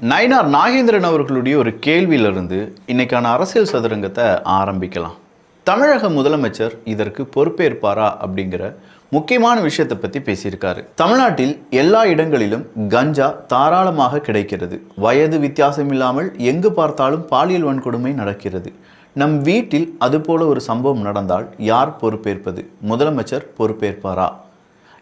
நயினார் நாகேந்திரன் அவர்களுடைய ஒரு கேள்வியிலிருந்து இன்னைக்கான அரசியல் சதுரங்கத்தை ஆரம்பிக்கலாம். தமிழக முதலமைச்சர் இதற்கு பொறுப்பேற்பாரா அப்படிங்கிற முக்கியமான விஷயத்தை பற்றி பேசியிருக்காரு. தமிழ்நாட்டில் எல்லா இடங்களிலும் கஞ்சா தாராளமாக கிடைக்கிறது. வயது வித்தியாசம் இல்லாமல் எங்கு பார்த்தாலும் பாலியல் வன்கொடுமை நடக்கிறது. நம் வீட்டில் அதுபோல ஒரு சம்பவம் நடந்தால் யார் பொறுப்பேற்பது? முதலமைச்சர் பொறுப்பேற்பாரா?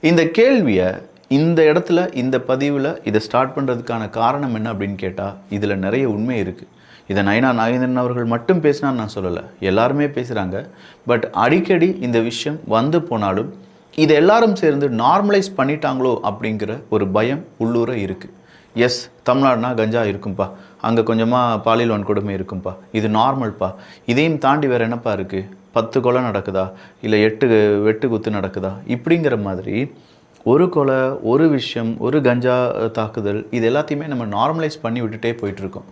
இந்த கேள்வியை இந்த இடத்துல இந்த பதிவில் இதை ஸ்டார்ட் பண்ணுறதுக்கான காரணம் என்ன அப்படின்னு கேட்டால் இதில் நிறைய உண்மை இருக்குது இதை நயனா நாகேந்திரன் அவர்கள் மட்டும் பேசினான்னு நான் சொல்லலை. எல்லாருமே பேசுகிறாங்க பட் அடிக்கடி இந்த விஷயம் வந்து போனாலும் இதை எல்லாரும் சேர்ந்து நார்மலைஸ் பண்ணிட்டாங்களோ அப்படிங்கிற ஒரு பயம் உள்ளூர இருக்குது எஸ் தமிழ்நாடுனா கஞ்சா இருக்கும்ப்பா அங்கே கொஞ்சமாக பாலியல் வன்கொடுமை இருக்கும்ப்பா இது நார்மல்ப்பா இதையும் தாண்டி வேறு என்னப்பா இருக்குது பத்து கொலை நடக்குதா? இல்லை எட்டு வெட்டு குத்து நடக்குதா? இப்படிங்கிற மாதிரி ஒரு கொலை ஒரு விஷயம் ஒரு கஞ்சா தாக்குதல் இது எல்லாத்தையுமே நம்ம நார்மலைஸ் பண்ணி விட்டுட்டே போயிட்டுருக்கோம்.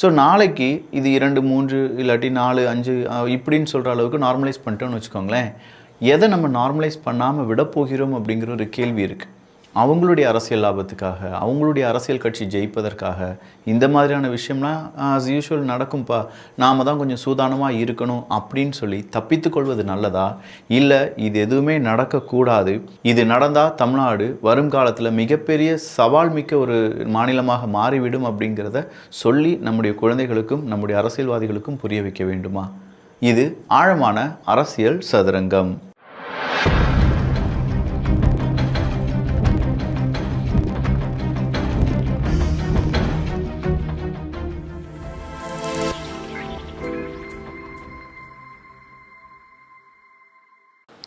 ஸோ நாளைக்கு இது இரண்டு மூன்று இல்லாட்டி நாலு அஞ்சு இப்படின்னு சொல்கிற அளவுக்கு நார்மலைஸ் பண்ணிட்டோன்னு வச்சுக்கோங்களேன் எதை நம்ம நார்மலைஸ் பண்ணாமல் விட போகிறோம் அப்படிங்கிற ஒரு கேள்வி இருக்குது அவங்களுடைய அரசியல் லாபத்துக்காக அவங்களுடைய அரசியல் கட்சி ஜெயிப்பதற்காக இந்த மாதிரியான விஷயம்லாம் ஆஸ் யூஷுவல் நடக்கும்ப்பா நாம தான் கொஞ்சம் சூதானமாக இருக்கணும் அப்படின்னு சொல்லி தப்பித்துக்கொள்வது நல்லதா? இல்லை இது எதுவுமே நடக்கக்கூடாது. இது நடந்தால் தமிழ்நாடு வருங்காலத்தில் மிகப்பெரிய சவால் மிக்க ஒரு மாநிலமாக மாறிவிடும் அப்படிங்கிறத சொல்லி நம்முடைய குழந்தைகளுக்கும் நம்முடைய அரசியல்வாதிகளுக்கும் புரிய வைக்க வேண்டுமா? இது ஆழமான அரசியல் சதுரங்கம்.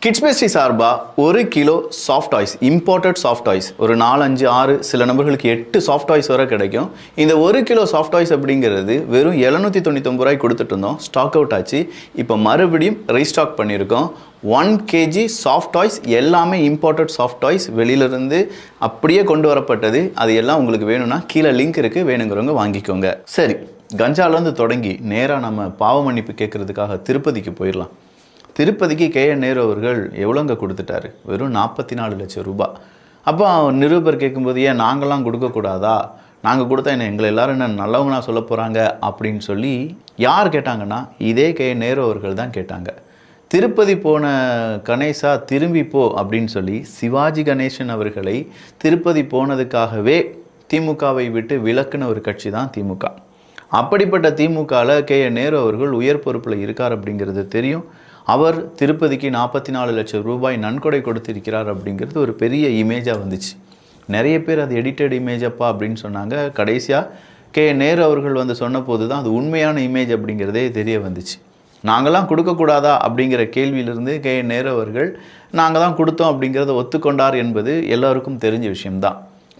கிட்ஸ் பேஸ்ட்ரி சார்பா ஒரு kilo soft toys imported soft toys ஒரு நாலு அஞ்சு ஆறு சில நபர்களுக்கு எட்டு சாஃப்ட் டாய்ஸ் வரை கிடைக்கும். இந்த ஒரு கிலோ சாஃப்ட் டாய்ஸ் அப்படிங்கிறது வெறும் எழுநூற்றி தொண்ணூத்தொம்பது ரூபாய் கொடுத்துட்டு இருந்தோம். ஸ்டாக் அவுட் ஆச்சு. இப்போ மறுபடியும் ரீஸ்டாக் பண்ணியிருக்கோம். ஒன் கேஜி சாஃப்ட் டாய்ஸ் எல்லாமே இம்போர்ட்டட் சாஃப்ட் டாய்ஸ் வெளியிலிருந்து அப்படியே கொண்டு வரப்பட்டது. அது எல்லாம் உங்களுக்கு வேணும்னா கீழே லிங்க் இருக்குது வேணுங்கிறவங்க வாங்கிக்கோங்க. சரி கஞ்சாலேருந்து தொடங்கி நேராக நம்ம பாவ மன்னிப்பு கேட்குறதுக்காக திருப்பதிக்கு போயிடலாம். திருப்பதிக்கு கே என் நேரு அவர்கள் எவ்வளோங்க கொடுத்துட்டாரு? வெறும் நாற்பத்தி நாலு லட்சம் ரூபாய் அப்போ நிருபர் கேட்கும்போது ஏன் நாங்களாம் கொடுக்கக்கூடாதா? நாங்கள் கொடுத்தா என்ன எங்களை எல்லாரும் என்ன நல்லவங்களா சொல்ல போகிறாங்க அப்படின்னு சொல்லி யார் கேட்டாங்கன்னா இதே கே நேரு அவர்கள் தான் கேட்டாங்க. திருப்பதி போன கணேசா திரும்பி போ அப்படின்னு சொல்லி சிவாஜி கணேசன் அவர்களை திருப்பதி போனதுக்காகவே திமுகவை விட்டு விலக்குன ஒரு கட்சி தான் திமுக. அப்படிப்பட்ட திமுகவில் கே என் நேரு அவர்கள் உயர் பொறுப்பில் இருக்கார் அப்படிங்கிறது தெரியும். அவர் திருப்பதிக்கு நாற்பத்தி நாலு லட்சம் ரூபாய் நன்கொடை கொடுத்திருக்கிறார் அப்படிங்கிறது ஒரு பெரிய இமேஜாக வந்துச்சு. நிறைய பேர் அது எடிட்டட் இமேஜ் அப்பா அப்படின்னு சொன்னாங்க. கடைசியாக கே. நேரு அவர்கள் வந்து சொன்னபோது தான் அது உண்மையான இமேஜ் அப்படிங்கிறதே தெரிய வந்துச்சு. நாங்களாம் கொடுக்கக்கூடாதா அப்படிங்கிற கேள்வியிலிருந்து கே. நேரு அவர்கள் நாங்கள் தான் கொடுத்தோம் அப்படிங்கிறத ஒத்துக்கொண்டார் என்பது எல்லாருக்கும் தெரிஞ்ச விஷயம்தான்.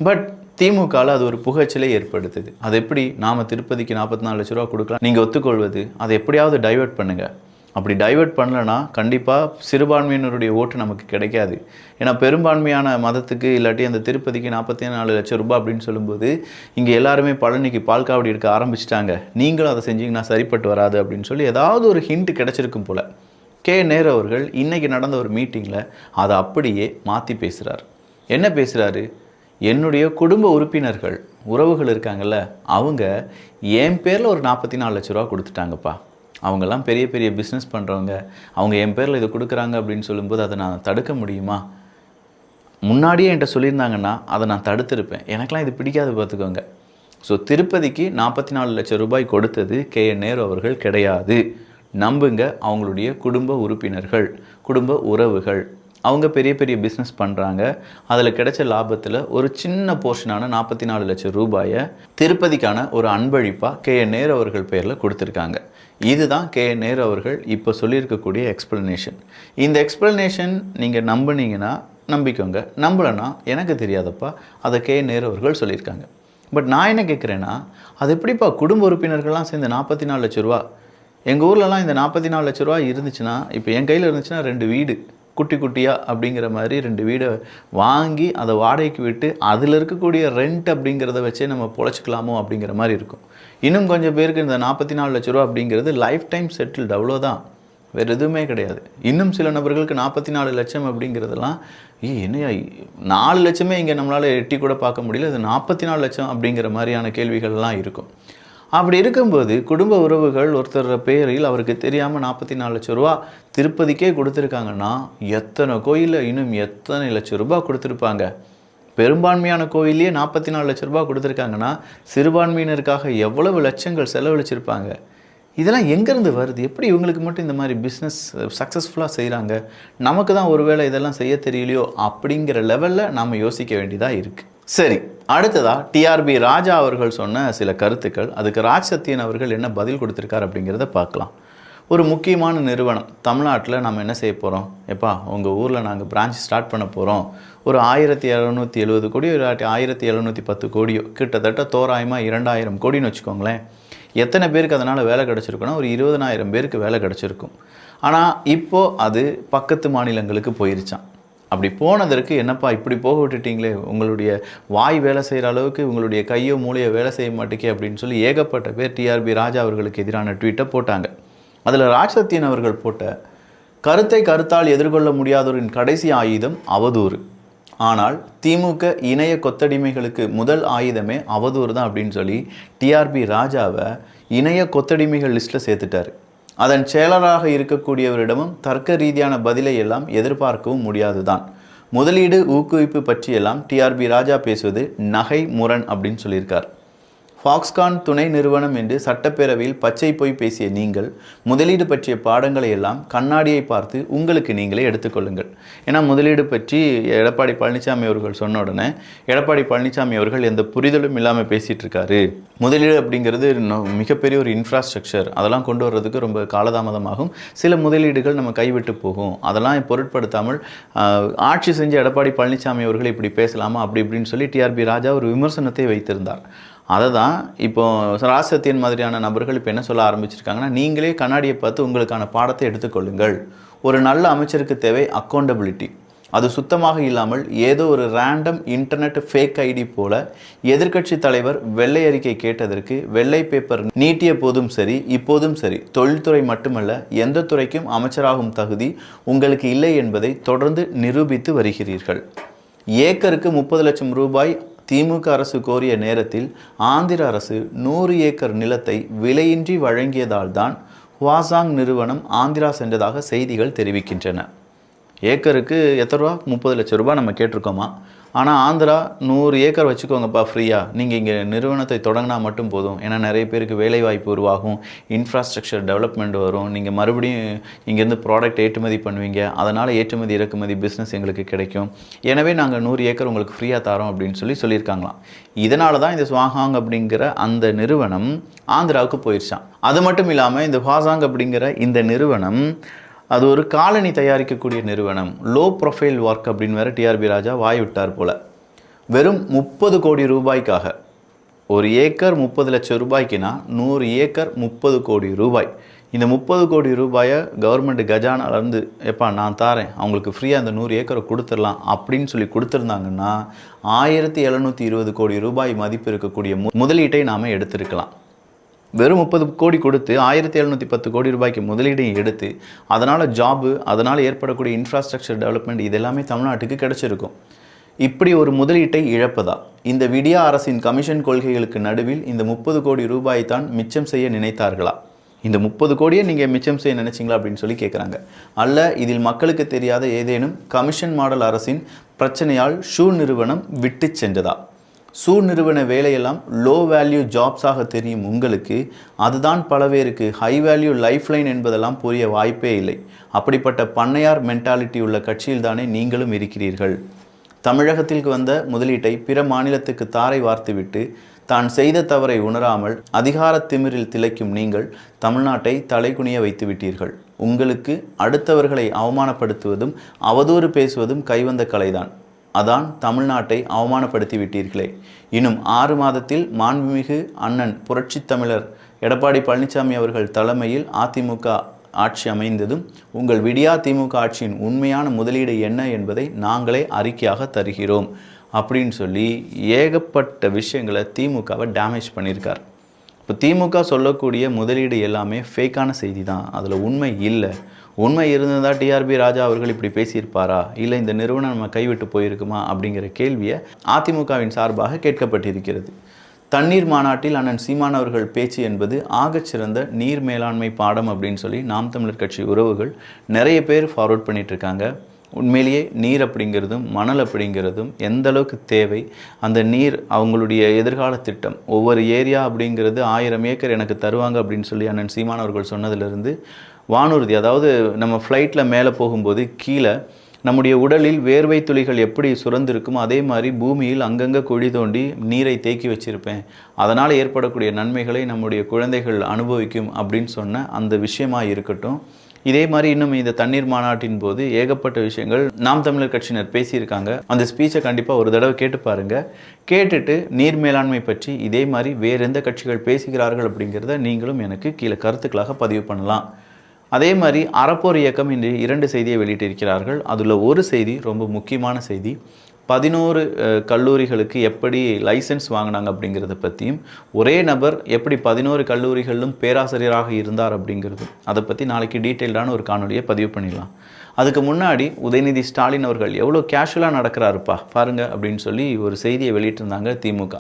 பட் திமுகவில் அது ஒரு புகைச்சலை ஏற்படுத்துது. அது எப்படி நாம் திருப்பதிக்கு நாற்பத்தி நாலு லட்ச ரூபா கொடுக்கலாம் நீங்கள் ஒத்துக்கொள்வது அதை எப்படியாவது டைவர்ட் பண்ணுங்கள் அப்படி டைவர்ட் பண்ணலனா கண்டிப்பாக சிறுபான்மையினருடைய ஓட்டு நமக்கு கிடைக்காது. ஏன்னா பெரும்பான்மையான மதத்துக்கு இல்லாட்டி அந்த திருப்பதிக்கு நாற்பத்தி நாலு லட்சம் ரூபாய் அப்படின்னு சொல்லும்போது இங்கே எல்லாருமே பழனிக்கு பால் காவடி எடுக்க ஆரம்பிச்சிட்டாங்க. நீங்களும் அதை செஞ்சீங்கன்னா சரிப்பட்டு வராது அப்படின்னு சொல்லி ஏதாவது ஒரு ஹிண்ட் கிடைச்சிருக்கும் போல. கே. நேரு அவர்கள் இன்றைக்கி நடந்த ஒரு மீட்டிங்கில் அதை அப்படியே மாற்றி பேசுகிறார் என்ன பேசுகிறாரு என்னுடைய குடும்ப உறுப்பினர்கள் உறவுகள் இருக்காங்கல்ல அவங்க என் பேரில் ஒரு நாற்பத்தி நாலு லட்ச ரூபா கொடுத்துட்டாங்கப்பா. அவங்கெல்லாம் பெரிய பெரிய பிஸ்னஸ் பண்ணுறவங்க அவங்க என் பேரில் இதை கொடுக்குறாங்க அப்படின்னு சொல்லும்போது அதை நான் தடுக்க முடியுமா? முன்னாடியே என்கிட்ட சொல்லியிருந்தாங்கன்னா அதை நான் தடுத்திருப்பேன். எனக்கெலாம் இது பிடிக்காது பார்த்துக்கோங்க. ஸோ திருப்பதிக்கு நாற்பத்தி நாலு லட்சம் ரூபாய் கொடுத்தது கே. என். நேரு அவர்கள் கிடையாது. நம்புங்க அவங்களுடைய குடும்ப உறுப்பினர்கள் குடும்ப உறவுகள். அவங்க பெரிய பெரிய பிஸ்னஸ் பண்ணுறாங்க அதில் கிடைச்ச லாபத்தில் ஒரு சின்ன போர்ஷனான நாற்பத்தி நாலு லட்சம் ரூபாயை திருப்பதிக்கான ஒரு அன்பழிப்பாக கே. என். நேரு அவர்கள் பேரில் கொடுத்துருக்காங்க. இதுதான் கே நேரு அவர்கள் இப்போ சொல்லியிருக்கக்கூடிய எக்ஸ்பிளனேஷன் இந்த எக்ஸ்பிளனேஷன் நீங்கள் நம்பினீங்கன்னா நம்பிக்கோங்க. நம்பலைன்னா எனக்கு தெரியாதப்பா அதை கே நேரு அவர்கள் சொல்லியிருக்காங்க. பட் நான் என்ன கேட்குறேன்னா அது எப்படிப்பா குடும்ப உறுப்பினர்கள்லாம் சேர்ந்து நாற்பத்தி நாலு லட்ச ரூபா? எங்கள் ஊர்லலாம் இந்த நாற்பத்தி நாலு லட்ச ரூபா இருந்துச்சுன்னா இப்போ என் கையில் இருந்துச்சுன்னா ரெண்டு வீடு. குட்டி குட்டியாக அப்படிங்கிற மாதிரி ரெண்டு வீடை வாங்கி அதை வாடகைக்கு விட்டு அதில் இருக்கக்கூடிய ரெண்ட் அப்படிங்கிறத வச்சே நம்ம பொழைச்சிக்கலாமோ அப்படிங்கிற மாதிரி இருக்கும். இன்னும் கொஞ்சம் பேருக்கு இந்த நாற்பத்தி நாலு லட்ச ரூபா அப்படிங்கிறது லைஃப் டைம் செட்டில்டு அவ்வளோதான் வேறு எதுவுமே கிடையாது. இன்னும் சில நபர்களுக்கு நாற்பத்தி நாலு லட்சம் அப்படிங்கிறதெல்லாம் ஏ என்னையா நாலு லட்சமே இங்கே நம்மளால் எட்டி கூட பார்க்க முடியல. இது நாற்பத்தி நாலு லட்சம் அப்படிங்கிற மாதிரியான கேள்விகள்லாம் இருக்கும். அப்படி இருக்கும்போது குடும்ப உறவுகள் ஒருத்தர் பேரில் அவருக்கு தெரியாமல் நாற்பத்தி நாலு லட்சம் ரூபா திருப்பதிக்கே கொடுத்துருக்காங்கன்னா எத்தனை கோயிலில் இன்னும் எத்தனை லட்சம் ரூபாய் கொடுத்துருப்பாங்க? பெரும்பான்மையான கோயிலே நாற்பத்தி நாலு லட்ச ரூபா கொடுத்துருக்காங்கன்னா சிறுபான்மையினருக்காக எவ்வளவு லட்சங்கள் செலவழிச்சிருப்பாங்க? இதெல்லாம் எங்கேருந்து வருது? எப்படி இவங்களுக்கு மட்டும் இந்த மாதிரி பிஸ்னஸ் சக்ஸஸ்ஃபுல்லாக செய்கிறாங்க நமக்கு தான் ஒருவேளை இதெல்லாம் செய்ய தெரியலையோ? அப்படிங்கிற லெவலில் நாம் யோசிக்க வேண்டியதாக இருக்குது சரி அடுத்ததா டிஆர்பி ராஜா அவர்கள் சொன்ன சில கருத்துக்கள் அதுக்கு ராஜ் சத்யன் அவர்கள் என்ன பதில் கொடுத்துருக்கார் அப்படிங்கிறத பார்க்கலாம். ஒரு முக்கியமான நிறுவனம் தமிழ்நாட்டில் நம்ம என்ன செய்ய போகிறோம் எப்பா உங்கள் ஊரில் நாங்கள் பிரான்ச் ஸ்டார்ட் பண்ண போகிறோம் ஒரு ஆயிரத்தி எழுநூற்றி எழுபது கோடி ஒரு ஆயிரத்தி எழுநூற்றி பத்து கோடியோ கிட்டத்தட்ட தோராயமாக இரண்டாயிரம் கோடின்னு வச்சுக்கோங்களேன். எத்தனை பேருக்கு அதனால் வேலை கிடச்சிருக்குன்னா ஒரு இருபதனாயிரம் பேருக்கு வேலை கிடச்சிருக்கும். ஆனால் இப்போது அது பக்கத்து மாநிலங்களுக்கு போயிருச்சான் அப்படி போனதற்கு என்னப்பா இப்படி போக விட்டுட்டீங்களே? உங்களுடைய வாய் வேலை செய்கிற அளவுக்கு உங்களுடைய கையோ மூளையோ வேலை செய்ய மாட்டேக்கே அப்படின்னு சொல்லி ஏகப்பட்ட பேர் டிஆர்பி ராஜா அவர்களுக்கு எதிரான ட்வீட்டை போட்டாங்க. அதில் ராஜ்சத்தியன் அவர்கள் போட்ட கருத்தை கருத்தால் எதிர்கொள்ள முடியாதோரின் கடைசி ஆயுதம் அவதூறு. ஆனால் திமுக இணைய கொத்தடிமைகளுக்கு முதல் ஆயுதமே அவதூறு தான் அப்படின்னு சொல்லி டிஆர்பி ராஜாவை இணைய கொத்தடிமைகள் லிஸ்ட்டில் சேர்த்துட்டாரு. அதன் செயலராக இருக்கக்கூடியவரிடமும் தர்க்க ரீதியான பதிலை எல்லாம் எதிர்பார்க்கவும் முடியாதுதான். முதலீடு ஊக்குவிப்பு பற்றியெல்லாம் டிஆர்பி ராஜா பேசுவது நகை முரண் அப்படின்னு சொல்லியிருக்கார். ஃபாக்ஸ்கான் துணை நிறுவனம் என்று சட்டப்பேரவையில் பச்சை போய் பேசிய நீங்கள் முதலீடு பற்றிய பாடங்களை எல்லாம் கண்ணாடியை பார்த்து உங்களுக்கு நீங்களே எடுத்துக்கொள்ளுங்கள் ஏன்னா முதலீடு பற்றி எடப்பாடி பழனிசாமி அவர்கள் சொன்ன உடனே எடப்பாடி பழனிசாமி அவர்கள் எந்த புரிதலும் இல்லாமல் பேசிகிட்டு இருக்காரு முதலீடு அப்படிங்கிறது மிகப்பெரிய ஒரு இன்ஃப்ராஸ்ட்ரக்சர் அதெல்லாம் கொண்டு வர்றதுக்கு ரொம்ப காலதாமதமாகும். சில முதலீடுகள் நம்ம கைவிட்டு போகும். அதெல்லாம் பொருட்படுத்தாமல் ஆட்சி செஞ்ச எடப்பாடி பழனிசாமி அவர்கள் இப்படி பேசலாமா? அப்படி இப்படின்னு சொல்லி டிஆர்பி ராஜா ஒரு விமர்சனத்தை வைத்திருந்தார். அதை தான் இப்போது ராசத்தியன் மாதிரியான நபர்கள் இப்போ என்ன சொல்ல ஆரம்பிச்சிருக்காங்கன்னா நீங்களே கண்ணாடியை பார்த்து உங்களுக்கான பாடத்தை எடுத்துக்கொள்ளுங்கள் ஒரு நல்ல அமைச்சருக்கு தேவை அக்கௌண்டபிலிட்டி அது சுத்தமாக இல்லாமல் ஏதோ ஒரு ரேண்டம் இன்டர்நெட் ஃபேக் ஐடி போல எதிர்க்கட்சி தலைவர் வெள்ளை அறிக்கை கேட்டதற்கு வெள்ளை பேப்பர் நீட்டிய போதும் சரி இப்போதும் சரி தொழில்துறை மட்டுமல்ல எந்த துறைக்கும் அமைச்சராகும் தகுதி உங்களுக்கு இல்லை என்பதை தொடர்ந்து நிரூபித்து வருகிறீர்கள். ஏக்கருக்கு முப்பது லட்சம் ரூபாய் திமுக அரசு கோரிய நேரத்தில் ஆந்திர அரசு நூறு ஏக்கர் நிலத்தை விலையின்றி வழங்கியதால் தான் ஹுவாசாங் நிறுவனம் ஆந்திரா சென்றதாக செய்திகள் தெரிவிக்கின்றன. ஏக்கருக்கு எத்தனை ரூபா? முப்பது லட்சம் ரூபாய் நம்ம கேட்டிருக்கோமா? ஆனால் ஆந்திரா நூறு ஏக்கர் வச்சுக்கோங்கப்பா ஃப்ரீயாக நீங்கள் இங்கே நிறுவனத்தை தொடங்கினா மட்டும் போதும். ஏன்னா நிறைய பேருக்கு வேலை வாய்ப்பு உருவாகும் இன்ஃப்ராஸ்ட்ரக்சர் டெவலப்மெண்ட் வரும். நீங்கள் மறுபடியும் இங்கேருந்து ப்ராடக்ட் ஏற்றுமதி பண்ணுவீங்க. அதனால் ஏற்றுமதி இறக்குமதி பிஸ்னஸ் எங்களுக்கு கிடைக்கும். எனவே நாங்கள் நூறு ஏக்கர் உங்களுக்கு ஃப்ரீயாக தரோம் அப்படின்னு சொல்லி சொல்லியிருக்காங்களாம். இதனால தான் இந்த ஸ்வாஹாங் அப்படிங்கிற அந்த நிறுவனம் ஆந்திராவுக்கு போயிடுச்சான் அது மட்டும் இல்லாமல் இந்த ஹாசாங் அப்படிங்கிற இந்த நிறுவனம் அது ஒரு காலனி தயாரிக்கக்கூடிய நிறுவனம். லோ ப்ரொஃபைல் ஒர்க் அப்படின்னு வேறு டிஆர்பி ராஜா வாய் விட்டார் போல். வெறும் முப்பது கோடி ரூபாய்க்காக. ஒரு ஏக்கர் முப்பது லட்சம் ரூபாய்க்குனா நூறு ஏக்கர் முப்பது கோடி ரூபாய். இந்த முப்பது கோடி ரூபாயை கவர்மெண்ட் கஜானாலேருந்து எப்பா நான் தாரேன். அவங்களுக்கு ஃப்ரீயாக அந்த நூறு ஏக்கரை கொடுத்துடலாம். அப்படின்னு சொல்லி கொடுத்துருந்தாங்கன்னா ஆயிரத்தி எழுநூற்றி இருபது கோடி ரூபாய் மதிப்பு இருக்கக்கூடிய மு- முதலீட்டை நாம் எடுத்திருக்கலாம். வெறும் முப்பது கோடி கொடுத்து ஆயிரத்தி எழுநூற்றி பத்து கோடி ரூபாய்க்கு முதலீடையும் எடுத்து அதனால் ஜாபு அதனால் ஏற்படக்கூடிய இன்ஃப்ராஸ்ட்ரக்சர் டெவலப்மெண்ட் இதெல்லாமே தமிழ்நாட்டுக்கு கிடைச்சிருக்கும். இப்படி ஒரு முதலீட்டை இழப்பதா? இந்த விடியா அரசின் கமிஷன் கொள்கைகளுக்கு நடுவில் இந்த முப்பது கோடி ரூபாயை தான் மிச்சம் செய்ய நினைத்தார்களா? இந்த முப்பது கோடியை நீங்கள் மிச்சம் செய்ய நினைச்சீங்களா அப்படின்னு சொல்லி கேட்குறாங்க அல்ல இதில் மக்களுக்கு தெரியாத ஏதேனும் கமிஷன் மாடல் அரசின் பிரச்சனையால் ஷூ நிறுவனம் விட்டு சென்றதா? சூ நிறுவன வேலையெல்லாம் லோ வேல்யூ ஜாப்ஸாக தெரியும் உங்களுக்கு. அதுதான் பல பேருக்கு ஹை வேல்யூ லைஃப் லைன் என்பதெல்லாம் புரிய வாய்ப்பே இல்லை. அப்படிப்பட்ட பண்ணையார் மென்டாலிட்டி உள்ள கட்சியில்தானே நீங்களும் இருக்கிறீர்கள். தமிழகத்திற்கு வந்த முதலீட்டை பிற மாநிலத்துக்கு தாரை வார்த்துவிட்டு தான் செய்த தவறை உணராமல் அதிகார திமிரில் திளைக்கும் நீங்கள் தமிழ்நாட்டை தலைகுனிய வைத்து விட்டீர்கள் உங்களுக்கு அடுத்தவர்களை அவமானப்படுத்துவதும் அவதூறு பேசுவதும் கைவந்த கலைதான். அதான் தமிழ்நாட்டை அவமானப்படுத்தி விட்டீர்களே இன்னும் ஆறு மாதத்தில் மாண்புமிகு அண்ணன் புரட்சி தமிழர் எடப்பாடி பழனிசாமி அவர்கள் தலைமையில் அதிமுக ஆட்சி அமைந்ததும் உங்கள் விடியா திமுக ஆட்சியின் உண்மையான முதலீடு என்ன என்பதை நாங்களே அறிக்கையாக தருகிறோம் அப்படின்னு சொல்லி ஏகப்பட்ட விஷயங்களை திமுகவை டேமேஜ் பண்ணியிருக்கார். இப்போ திமுக சொல்லக்கூடிய முதலீடு எல்லாமே ஃபேக்கான செய்தி தான் அதில் உண்மை இல்லை. உண்மை இருந்திருந்தால் டிஆர்பி ராஜா அவர்கள் இப்படி பேசியிருப்பாரா? இல்லை இந்த நிறுவனம் நம்ம கைவிட்டு போயிருக்குமா? அப்படிங்கிற கேள்வியை அதிமுகவின் சார்பாக கேட்கப்பட்டிருக்கிறது. தண்ணீர் மாநாட்டில் அண்ணன் சீமான் அவர்கள் பேச்சு என்பது ஆகச்சிறந்த நீர் மேலாண்மை பாடம் அப்படின்னு சொல்லி நாம் தமிழர் கட்சி உறவுகள் நிறைய பேர் ஃபார்வர்ட் பண்ணிட்டு இருக்காங்க உண்மையிலேயே நீர் அப்படிங்கிறதும் மணல் அப்படிங்கிறதும் எந்த அளவுக்கு தேவை? அந்த நீர் அவங்களுடைய எதிர்கால திட்டம். ஒவ்வொரு ஏரியா அப்படிங்கிறது ஆயிரம் ஏக்கர் எனக்கு தருவாங்க அப்படின்னு சொல்லி அண்ணன் சீமான் அவர்கள் சொன்னதிலிருந்து வானூர்தி அதாவது நம்ம ஃப்ளைட்டில் மேலே போகும்போது கீழே நம்முடைய உடலில் வேர்வை துளிகள் எப்படி சுரந்திருக்குமோ அதே மாதிரி பூமியில் அங்கங்கே குழி தோண்டி நீரை தேக்கி வச்சிருப்பேன். அதனால் ஏற்படக்கூடிய நன்மைகளை நம்முடைய குழந்தைகள் அனுபவிக்கும் அப்படின்னு சொன்ன அந்த விஷயமாக இருக்கட்டும். இதே மாதிரி இன்னும் இந்த தண்ணீர் மாநாட்டின் போது ஏகப்பட்ட விஷயங்கள் நாம் தமிழர் கட்சியினர் பேசியிருக்காங்க. அந்த ஸ்பீச்சை கண்டிப்பாக ஒரு தடவை கேட்டு பாருங்கள் கேட்டுட்டு நீர் மேலாண்மை பற்றி இதே மாதிரி வேறு எந்த கட்சிகள் பேசுகிறார்கள் அப்படிங்கிறத நீங்களும் எனக்கு கீழே கருத்துக்களாக பதிவு பண்ணலாம். அதே மாதிரி அறப்போர் இயக்கம் இன்று இரண்டு செய்தியை வெளியிட்டிருக்கிறார்கள். அதில் ஒரு செய்தி ரொம்ப முக்கியமான செய்தி. பதினோரு கல்லூரிகளுக்கு எப்படி லைசன்ஸ் வாங்கினாங்க அப்படிங்கிறத பற்றியும் ஒரே நபர் எப்படி பதினோரு கல்லூரிகளிலும் பேராசிரியராக இருந்தார் அப்படிங்கிறது அதை பற்றி நாளைக்கு டீட்டெயில்டான ஒரு காணொலியை பதிவு பண்ணிடலாம். அதுக்கு முன்னாடி உதயநிதி ஸ்டாலின் அவர்கள் எவ்வளோ கேஷுவலாக நடக்கிறாருப்பா பாருங்கள் அப்படின்னு சொல்லி ஒரு செய்தியை வெளியிட்டிருந்தாங்க திமுக.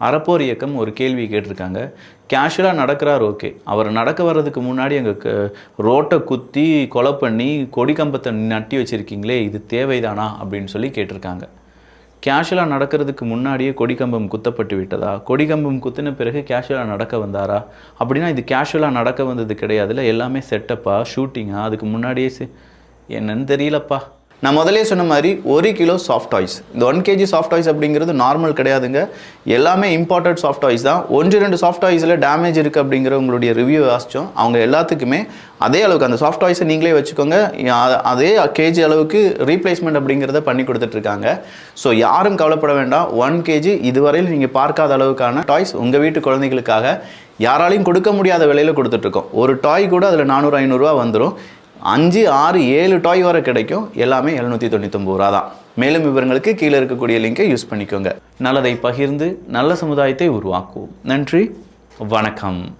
அறப்போர் இயக்கம் ஒரு கேள்வி கேட்டிருக்காங்க. கேஷுவலாக நடக்கிறார் ஓகே அவர் நடக்க வர்றதுக்கு முன்னாடி அங்கே ரோட்டை குத்தி கொலை பண்ணி கொடி கம்பத்தை நட்டி வச்சுருக்கீங்களே இது தேவைதானா? அப்படின்னு சொல்லி கேட்டிருக்காங்க. கேஷுவலாக நடக்கிறதுக்கு முன்னாடியே கொடிக்கம்பம் குத்தப்பட்டு விட்டதா? கொடிக்கம்பம் குத்தின பிறகு கேஷுவலாக நடக்க வந்தாரா? அப்படின்னா இது கேஷுவலாக நடக்க வந்தது கிடையாதுல்ல. எல்லாமே செட்டப்பா ஷூட்டிங்கா அதுக்கு முன்னாடியே சே என்னன்னு தெரியலப்பா. நான் முதலே சொன்ன மாதிரி ஒரு கிலோ சாஃப்ட் டாய்ஸ் இந்த ஒன் கேஜி சாஃப்ட் டாய்ஸ் அப்படிங்கிறது நார்மல் கிடையாதுங்க. எல்லாமே இம்பார்ட்டட் சாஃப்ட் டாய்ஸ் தான். ஒன்று ரெண்டு சாஃப்ட் டாய்ஸில் டேமேஜ் இருக்குது அப்படிங்கிற உங்களுடைய ரிவ்யூ வாசித்தோம் அவங்க எல்லாத்துக்குமே அதே அளவுக்கு அந்த சாஃப்ட் டாய்ஸை நீங்களே வச்சுக்கோங்க. அதே கேஜி அளவுக்கு ரீப்ளேஸ்மெண்ட் அப்படிங்கிறத பண்ணி கொடுத்துட்ருக்காங்க ஸோ யாரும் கவலைப்பட வேண்டாம். ஒன் கேஜி இதுவரையில் நீங்கள் பார்க்காத அளவுக்கான டாய்ஸ் உங்கள் வீட்டு குழந்தைகளுக்காக யாராலையும் கொடுக்க முடியாத விலையில் கொடுத்துட்ருக்கோம் ஒரு டாய் கூட அதில் நானூறு ஐநூறுரூவா வந்துடும் அஞ்சு ஆறு ஏழு டாய் வரை கிடைக்கும். எல்லாமே எழுநூற்றி தொண்ணூத்தொம்பது ரூபா தான். மேலும் விவரங்களுக்கு கீழே இருக்கக்கூடிய லிங்கை யூஸ் பண்ணிக்கோங்க. நல்லதை பகிர்ந்து நல்ல சமுதாயத்தை உருவாக்குவோம். நன்றி வணக்கம்.